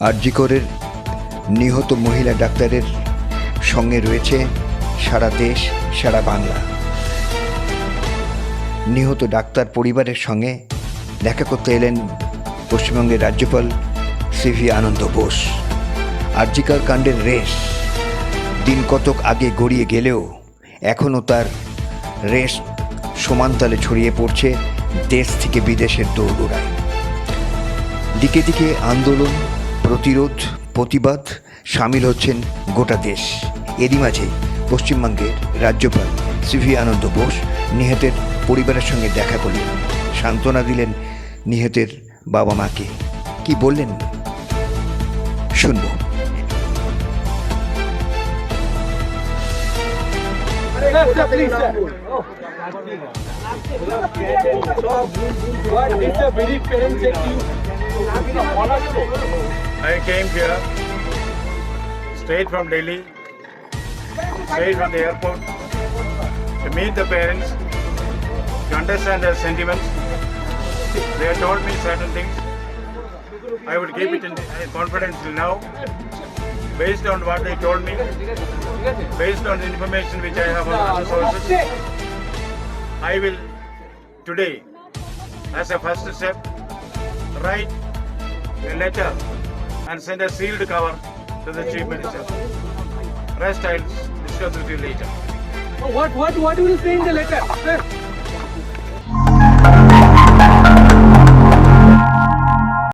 আরজিকরের নিহত মহিলা ডাক্তারের সঙ্গে রয়েছে সারা দেশ, সারা বাংলা। নিহত ডাক্তার পরিবারের সঙ্গে দেখা করতে এলেন পশ্চিমবঙ্গের রাজ্যপাল সিভি আনন্দ বোস। আরজিকার কাণ্ডের রেশ দিন কতক আগে গড়িয়ে গেলেও এখনও তার রেশ সমানতালে ছড়িয়ে পড়ছে দেশ থেকে বিদেশের দৌড়গোড়ায় দিকে দিকে আন্দোলন প্রতিরোধ, প্রতিবাদ সামিল হচ্ছেন গোটা দেশ এরই মাঝে পশ্চিমবঙ্গের রাজ্যপাল সিভি আনন্দ বোস নিহতের পরিবারের সঙ্গে দেখা করলেন সান্ত্বনা দিলেন নিহতের বাবা মাকে কি বললেন শুনব. What is the? I came here straight from Delhi, straight from the airport to meet the parents, to understand their sentiments. They have told me certain things. I would keep it in confidence till now. Based on what they told me, based on the information which I have on other sources, I will today, as a first step, write a letter and send a sealed cover to the Chief Minister. Rest I'll discuss with you later. What, what, what will you say in the letter?